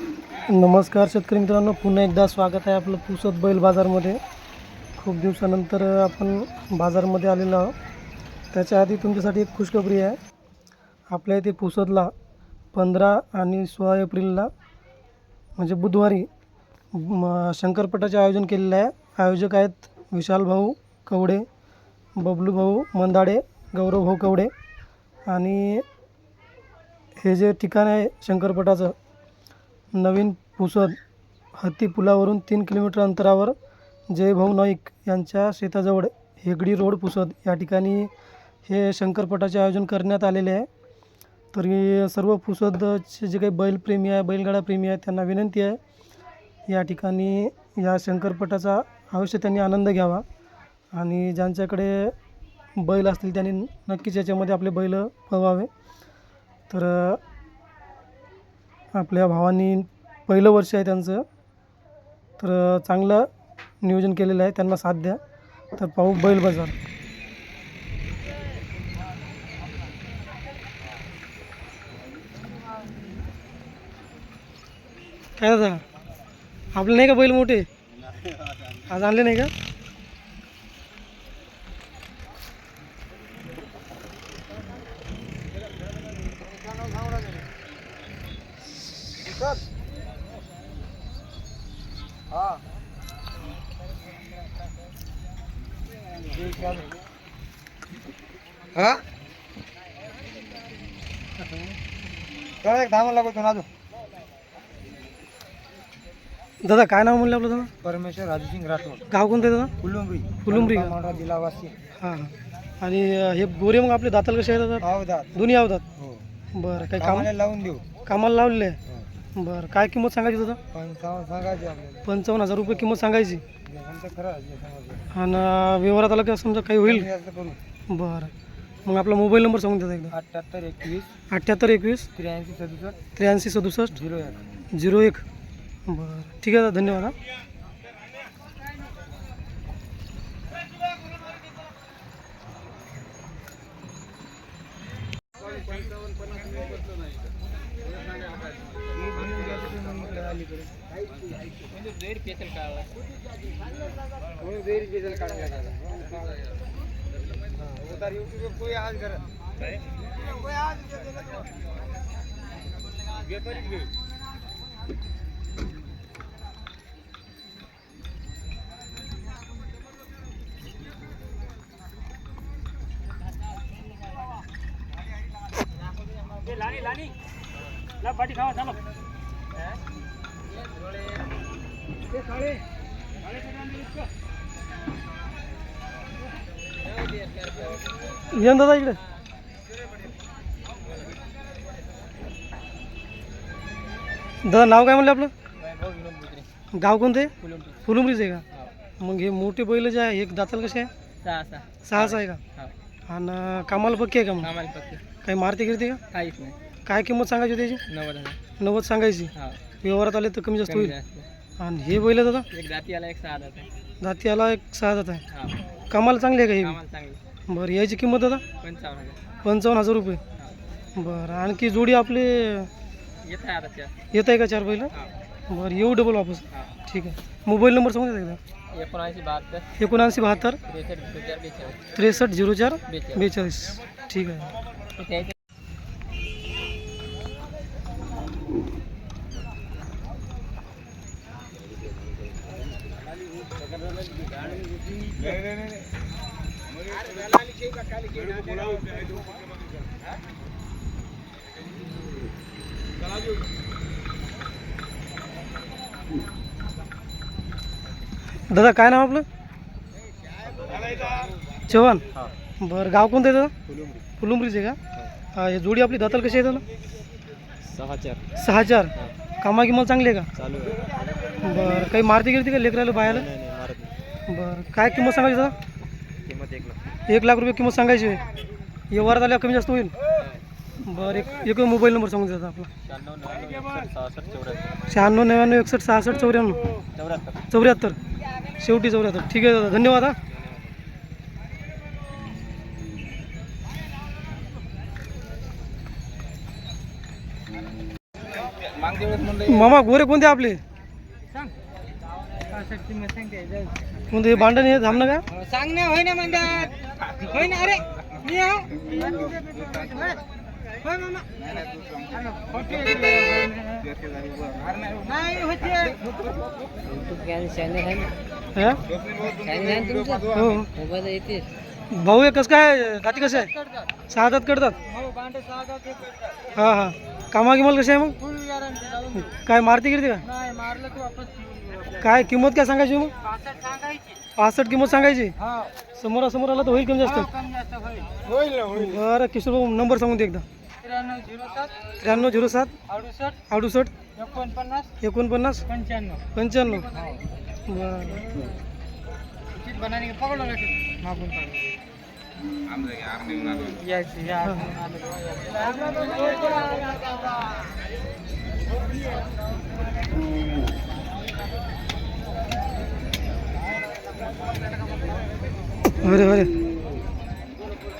नमस्कार शेतकरी मित्रांनो पुन्हा एकदा स्वागत आहे आपलं पुसद बैल बाजारमध्ये. खूप दिवसानंतर आपण बाजारमध्ये आलेलो आहोत. त्याच्या आधी तुमच्यासाठी एक खुशखबरी आहे. आपल्या इथे पुसदला पंधरा आणि सोळा एप्रिलला म्हणजे बुधवारी शंकरपटाचे आयोजन केलेलं आहे. आयोजक आहेत विशाल भाऊ कवडे बबलू भाऊ मंदाडे गौरव भाऊ कवडे आणि हे जे ठिकाण आहे शंकरपटाचं नवीन पुसद हत्ती पुलावरून तीन किलोमीटर अंतरावर जयभाऊ नाईक यांच्या शेताजवळ हेगडी रोड पुसद या ठिकाणी हे शंकरपटाचे आयोजन करण्यात आलेले आहे. तरी सर्व पुसदचे जे काही बैलप्रेमी आहे बैलगाडा प्रेमी आहे त्यांना विनंती आहे या ठिकाणी या शंकरपटाचा अवश्य त्यांनी आनंद घ्यावा. आणि ज्यांच्याकडे बैल असतील त्यांनी नक्कीच याच्यामध्ये आपले बैल पवावे तर आपल्या भावांनी पहिलं वर्ष आहे त्यांचं. तर चांगलं नियोजन केलेलं आहे. त्यांना साथ द्या. तर पाहू बैल बाजार. काय दादा? आपले नाही का बैल मोठे? आज आणले नाही का? धामा लागतो ना दादा काय नाव म्हणलं आपलं दादा? परमेश्वर राजूसिंग राठोड. गाव कोणतं आहे दादा? फुलुंबरी. फुलुंबरी का? मांडा जिल्हा वाशी. हां हां. आणि अं, हे गोरे मग आपले दाताल कसे आहेत दादा? अवधात. दोन्ही आवतात हो. बरं काही काम? कामाला लावून देऊ. कामाला लावलेले आहे? हो. बरं काय किंमत सांगायची दादा? सांग- सांगायचे आपल्याला. पंचावन्न हजार रुपये किंमत सांगायची. जे आमचं खरं आहे, जे सांगायचं. आणि व्यवहारात आलं का समजा काही होईल? कमी जास्त करू. बरं. मग आपला मोबाईल नंबर सांगून द्या एकदा. अठ्ठ्याहत्तर एकवीस अठ्ठ्याहत्तर एकवीस त्र्याऐंशी सदुसष्ट त्र्याऐंशी सदुसष्ट झिरो एक. झिरो एक. बरं. ठीक आहे दादा धन्यवाद हा. कोई आज करत कोई आज ये ना दादा इकडे. दादा नाव काय म्हणलं आपलं? गाव कोणतं आहे? फुलुंबरीच आहे का? मग हे मोठे बैल जे आहे एक दाताल कसे आहे? सहा सहा सहाच आहे का? आणि कामाला पक्की आहे का मग? काही मारती गिरते का? काहीच नाही. काय किंमत सांगायची त्याची नव्वद सांगायची. हा. व्यवहारात आले तर कमी जास्त होईल. आणि हे बैल दादा? एक जाती आला एक सहा जात आहे. दाती आला एक सहा जात आहे. हा. कामाला चांगली आहे का ही? बरं याची किंमत दादा पंचावन्न हजार. पंचावन्न हजार रुपये. हा. बरं आणखी जोडी आपले येत आहे आता चार. येत आहे का चार बैल? हा. बरं येऊ डबल वापस. हा. ठीक आहे. मोबाईल नंबर सांगू द्या एकदा एकोणऐंशी बहात्तर. एकोणऐंशी बहात्तर. त्रेसष्ट झिरो चार बेचाळीस. त्रेसष्ट झिरो चार बेचाळीस. बेचाळीस. ठीक आहे. त्याचे दादा काय नाव आपलं? चव्हाण. बरं गाव कोणतं आहे दादा? फुलुंबरीच आहे का? हा. जोडी आपली दाताल कशी आहे दादा? सहा चार. सहा चार. कामा किंमत चांगली आहे का? बरं काही मारती गिरती का लेकराला नाही. बरं काय किंमत सांगायची दादा? किंमत एक लाख. एक लाख रुपये किंमत सांगायची आहे. व्यवहारात झाल्यावर कमी जास्त होईल. बरं एक एक मोबाईल नंबर सांगून द्या आपला. शहाण्णव नव्याण्णव एकसष्ट सहासष्ट चौऱ्याहत्तर एकसष्ट सहासष्ट चौऱ्याण्णव. चौऱ्याहत्तर. चौऱ्याहत्तर शेवटी चौऱ्याहत्तर. ठीक आहे दादा. धन्यवाद हा. मामा गोरे कोणते आपले? कोणते हे भांडण हे थांबणं का सांग ना होय ना म्हणतात होय ना अरे मी आहो. होय मामा. नाही होते. हा? हो भाऊ हे कसं काय जाती कसं आहे सहा हातात करतात हो, भांडे सहा ते करतात. हा हा कामा कशी आहे मग फुल गॅरंटी लावून. काय मारती गिरती का नाही मारलं की वापस घेऊन येऊ. काय किंमत काय सांगायची मग पासष्ट किंमत सांगायची? हा. समोरासमोर आला तर होईल कमी जास्त. कमी जास्त होईल. होईल ना होईल. बरं किशोर भाऊ नंबर सांगून दे एकदा. त्र्याण्णव झिरो सात. त्र्याण्णव झिरो सात. अडुसष्ट. एकोणपन्नास. एकोणपन्नास. पंच्याण्णव. पंच्याण्णव. हो. बरं. अरे अरे.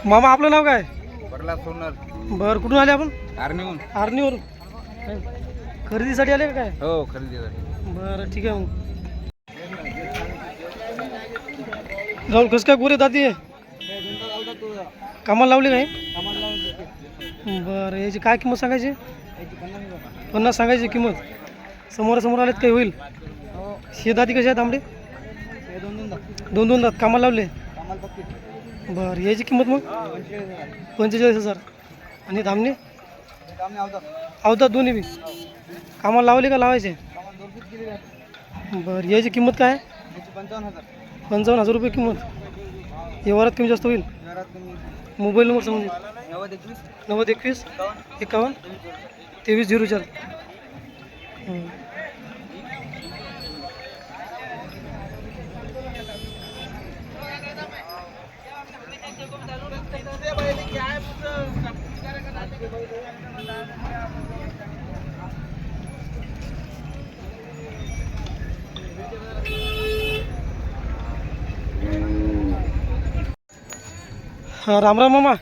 मामा आपलं नाव काय? बरला सोनर बरं कुठून आले आपण? आर्मीहून. आर्नीवरून खरेदीसाठी आले का काय? हो खरेदी बरं ठीक आहे मग. राहुल कसं काय गोरे दाती कामाला लावली काय बरं याची काय किंमत सांगायची? पन्नास सांगायची किंमत. समोरासमोर आलेत काही होईल? शे दाती कशी आहेत तांबडे दोन दोन दात. कामाला लावले? बरं याची किंमत मग? पंचेचाळीस हजार. आणि धामणे? अवतात दोन्ही बी. कामाला लावले का लावायचे? बरं याची किंमत काय? आहे पंचावन्न हजार रुपये किंमत. व्यवहारात कमी जास्त होईल? मोबाईल नंबर सांगून नव्वद एकवीस नव्वद एकवीस एकावन्न तेवीस झिरो चार. राम राम मामा।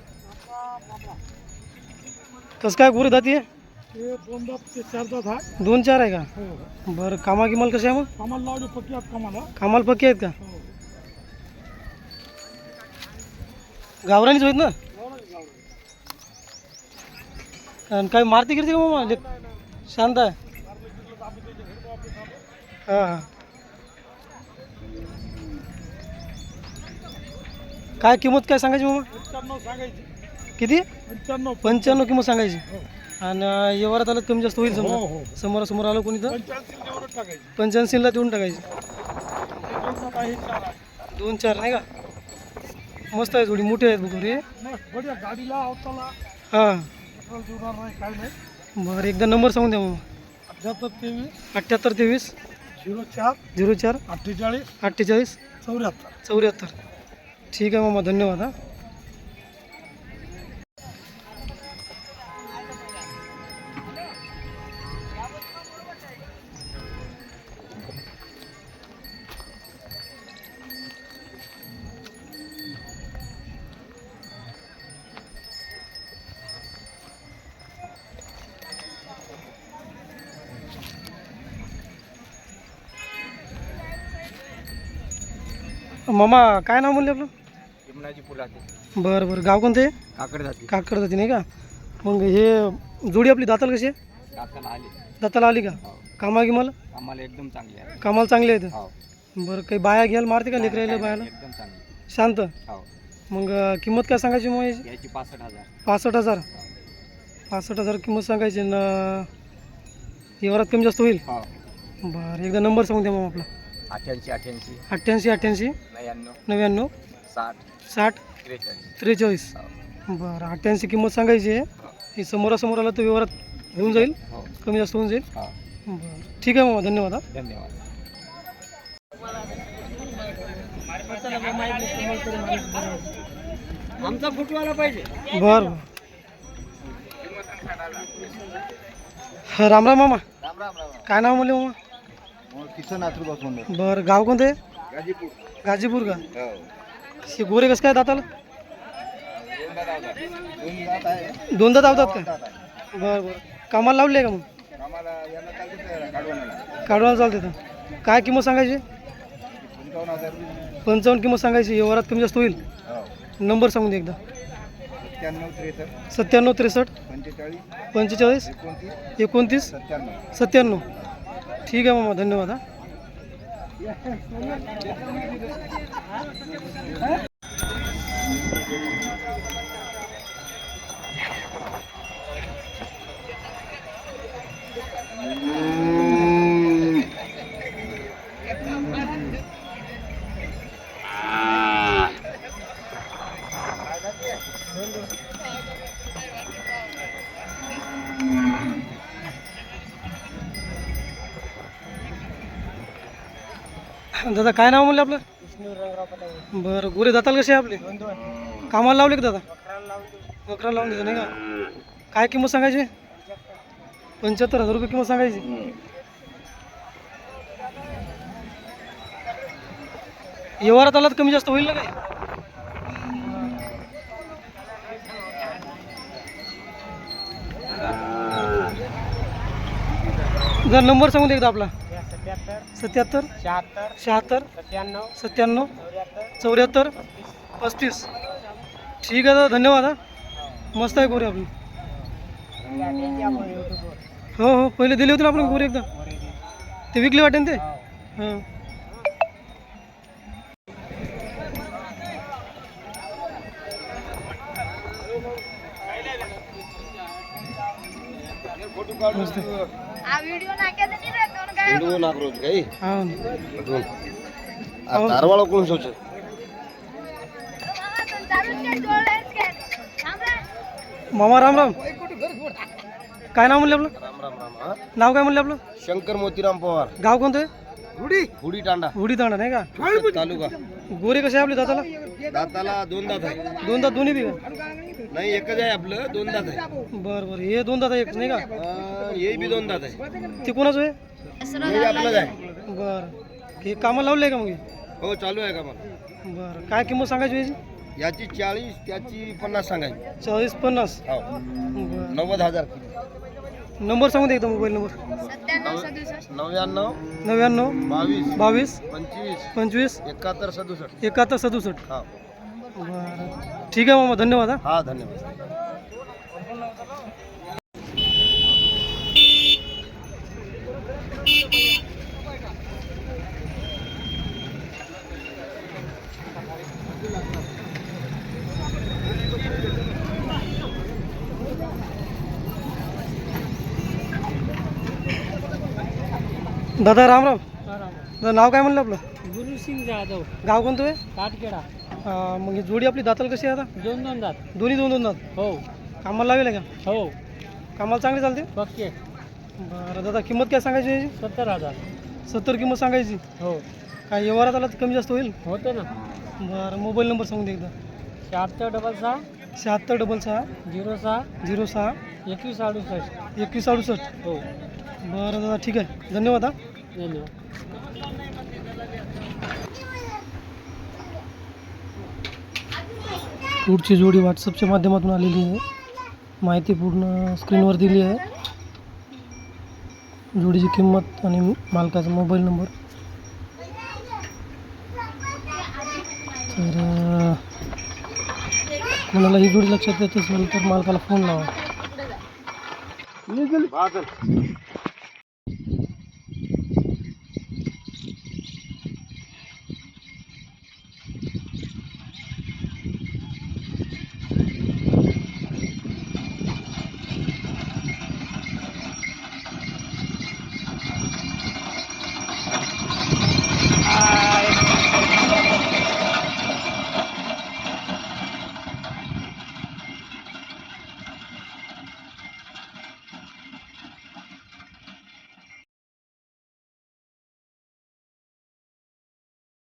कसं काय गोरी दाती आहे दोन चार आहे का? बरं कामा किमाल कसे आहे मग? कामाला लावली पक्की आत कामाला. कामाला पक्के आहेत का? गावरानीच ना? आणि काय मारती गिरती का मामा? शांत आहे. हां हां. काय किंमत काय सांगायची मामा? पंच्याण्णव सांगायची. किती? पंच्याण्णव पंच्याण्णव किंमत सांगायची. आणि व्यवहारात आलं तर कमी जास्त होईल हो समजा हो समोरासमोर आलं कोणी तर? पंच्याऐंशी एवढं टाकायची. पंच्याऐंशीला देऊन टाकायची. काही चार आहे. दोन चार नाही का? मस्त आहे थोडी मोठी आहेत बघ रे मस्त बढिया. गाडीला अवताला हां. पेट्रोल जुळणार नाही काय नाही. बरं एकदा नंबर सांगून द्या मग. अठ्याहत्तर तेवीस. अठ्ठ्याहत्तर तेवीस. झिरो चार. झिरो चार. अठ्ठेचाळीस. अठ्ठेचाळीस. चौऱ्याहत्तर. चौऱ्याहत्तर. ठीक आहे मामा धन्यवाद हां. मामा काय नाव म्हणले आपलं? यमुनाजी पुलाते बरं बरं. गाव कोणतं काकड जाते. काकड जाती नाही का? मग हे जोडी आपली दाताल कशी आहे? आले. दाताला आली का? हो. कामा गिमाला? आम्हाला एकदम चांगले आहे. कामाला चांगले आहेत हो. बरं काही बाया घ्यायला मारते का लेकरायला बायाला? एकदम चांगली. शांत? हो. मग अं, किंमत काय सांगायची मग याची? याची पासष्ट हजार. पासष्ट हजार? पासष्ट हजार किंमत सांगायची न व्यवहारात कमी जास्त होईल? हो. बरं एकदा नंबर सांगून द्या मग आपला. अठ्ठ्याऐंशी अठ्ठ्याऐंशी. अठ्ठ्याऐंशी अठ्ठ्याऐंशी. नव्याण्णव. नव्याण्णव. साठ. साठ. त्रेचाळीस. त्रेचाळीस. हो. बरं अठ्ठ्याऐंशी किंमत सांगायची आहे. ही. समोरासमोर आलं तर व्यवहारात होऊन जाईल. हो. कमी जास्त होऊन जाईल. हो. बरं. ठीक आहे मग धन्यवाद हा. धन्यवाद. आमचा फुटवाला पाहिजे. बरं बरं. हा, राम राम मामा. राम राम राम. काय नाव म्हणले मामा? किसन बरं गाव कोणतं आहे? गाजीपूर. गाजीपूर का? हो. हे गोरे कसं काय दाताला? दोन दात आहे दोनदा धावतात का? दात आहे बरं बरं. कामाला लावले का मग? आम्हाला चालते काढवायला. चालते तर. काय किंमत सांगायची? पंचावन्न हजार रुपये. पंचावन्न किंमत सांगायची. व्यवहारात कमी जास्त होईल. हो. नंबर सांगून दे एकदा. सत्त्याण्णव त्रेसष्ट. सत्त्याण्णव त्रेसष्ट. पंचेचाळीस. पंचेचाळीस. एकोणतीस. एकोणतीस. सत्त्याण्णव. सत्त्याण्णव. ठीक आहे मामा धन्यवाद हा। दादा काय नाव म्हणलं आपलं? बरं गोरे जाताल कसे आपले? कामाला लावले का दादा? अकरा लावून देतो नाही का? काय किंमत सांगायची? पंच्याहत्तर हजार रुपये किंमत सांगायची. व्यवहारात आला तर कमी जास्त होईल ना काय? जर नंबर सांगून दे एकदा आपला. सत्याहत्तर शहात्तर शहात्तर सत्त्याण्णव सत्त्याण्णव चौऱ्याहत्तर पस्तीस. ठीक आहे दादा धन्यवाद हा. मस्त आहे गोरी आपली. हो हो पहिले दिली होती ना आपण गोरी एकदा? ते विकली वाटेन ते? हां. मस्त आहे. हो. हो. मामा राम राम. काय नाव म्हणले आपलं? नाव काय म्हणलं आपलं? शंकर मोतीराम पवार. गाव कोणतं? हुडी. हुडी तांडा. हुडी तांडा नाही का? तालुका. गोरे कसे आपले दादाला दाताला दोन दात आहे. दोन दात दोन्ही बी नाही एकच आहे आपलं दोन दात आहे. बरं बरं. हे दोन दात एक नाही का? अं, हे बी दोन दात आहे. ते कोणाचं आहे? हे आपलंच आहे. बरं. हे कामाला लावले का मग हे? हो चालू आहे का मला बरं. काय किंमत सांगायची याची? याची चाळीस त्याची पन्नास सांगायची. चाळीस पन्नास. हो. बरं. नव्वद हजार नंबर सांगू देतो एकदा मोबाईल नंबर. नव्याण्णव नव्याण्णव बावीस बावीस पंचवीस पंचवीस एकाहत्तर सदुसष्ट. एकाहत्तर सदुसष्ट. हा. बरं. ठीक आहे मामा धन्यवाद हा. हा धन्यवाद. दादा राम राम. दादा नाव काय म्हणलं आपलं? गुरुसिंग जाधव. गाव कोणतं आहे काटकेडा अं, मग ही जोडी आपली दाताल कशी आहे आता? दोन दोन दात. दोन्ही दोन दोन दात? हो. कामाला लावेल का? हो. कामाला चांगली चालते? पक्के. बरं दादा किंमत काय सांगायची याची सत्तर हजार. सत्तर किंमत सांगायची. हो. काय व्यवहारात आला तर कमी जास्त होईल? होते ना. बरं मोबाईल नंबर सांगून दे एकदा. शहात्तर डबल सहा. शहात्तर डबल सहा. झिरो सहा. झिरो सहा. एकवीस अडुसष्ट. एकवीस अडुसष्ट. हो. बरं दादा ठीक आहे. धन्यवाद हा. धन्यवाद. पुढची जोडी व्हॉट्सअपच्या माध्यमातून आलेली आहे. माहिती पूर्ण स्क्रीनवर दिली आहे. जोडीची किंमत आणि मालकाचा मोबाईल नंबर तर कोणाला ही जोडी लक्षात येत असेल तर मालकाला फोन लावा.